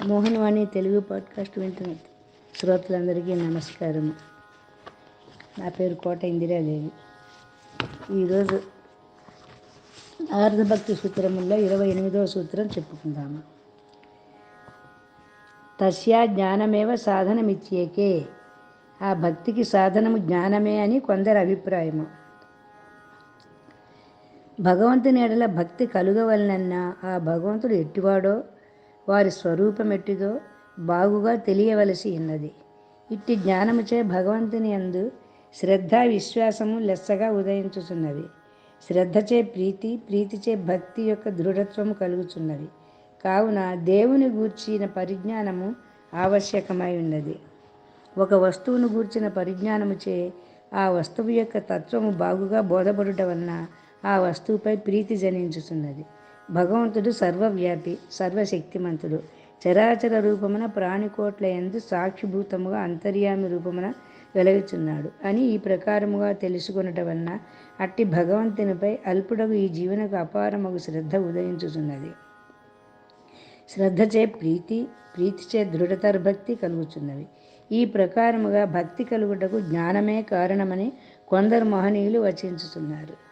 Mohan Vani Telugu podcast వింటున్న శ్రోతలందరికీ నమస్కారం నా పేరు కోట ఇందిరాదేవి. ఈరోజు ఆర్ధభక్తి సూత్రముల్లో ఇరవై ఎనిమిదవ సూత్రం చెప్పుకుందాము. తస్యా జ్ఞానమేవ సాధనమిచ్చేకే ఆ భక్తికి సాధనము జ్ఞానమే అని కొందరి అభిప్రాయము. భగవంతుని ఎడల భక్తి కలుగవలనన్నా ఆ భగవంతుడు ఎట్టివాడో వారి స్వరూపమెట్టిదో బాగుగా తెలియవలసి ఉన్నది. ఇట్టి జ్ఞానముచే భగవంతుని అందు శ్రద్ధ విశ్వాసము లెస్సగా ఉదయించుచున్నవి శ్రద్ధచే ప్రీతి ప్రీతిచే భక్తి యొక్క దృఢత్వము కలుగుచున్నవి కావున దేవుని గూర్చిన పరిజ్ఞానము ఆవశ్యకమై ఉన్నది. ఒక వస్తువును గూర్చిన పరిజ్ఞానముచే ఆ వస్తువు యొక్క తత్వము బాగుగా బోధపడుట వలన ఆ వస్తువుపై ప్రీతి జనించుతున్నది భగవంతుడు సర్వవ్యాపి సర్వశక్తిమంతుడు. చరాచర రూపమున ప్రాణికోట్ల ఎందు సాక్షిభూతముగా అంతర్యామి రూపమున వెలుగుచున్నాడు అని ఈ ప్రకారముగా తెలుసుకొనట వలన అట్టి భగవంతునిపై అల్పుడగు ఈ జీవనకు అపారమగు శ్రద్ధ ఉదయించుచున్నది. శ్రద్ధచే ప్రీతి ప్రీతిచే దృఢతర భక్తి కలుగుచున్నవి ఈ ప్రకారముగా భక్తి కలుగుటకు జ్ఞానమే కారణమని కొందరు మహనీయులు వచించుతున్నారు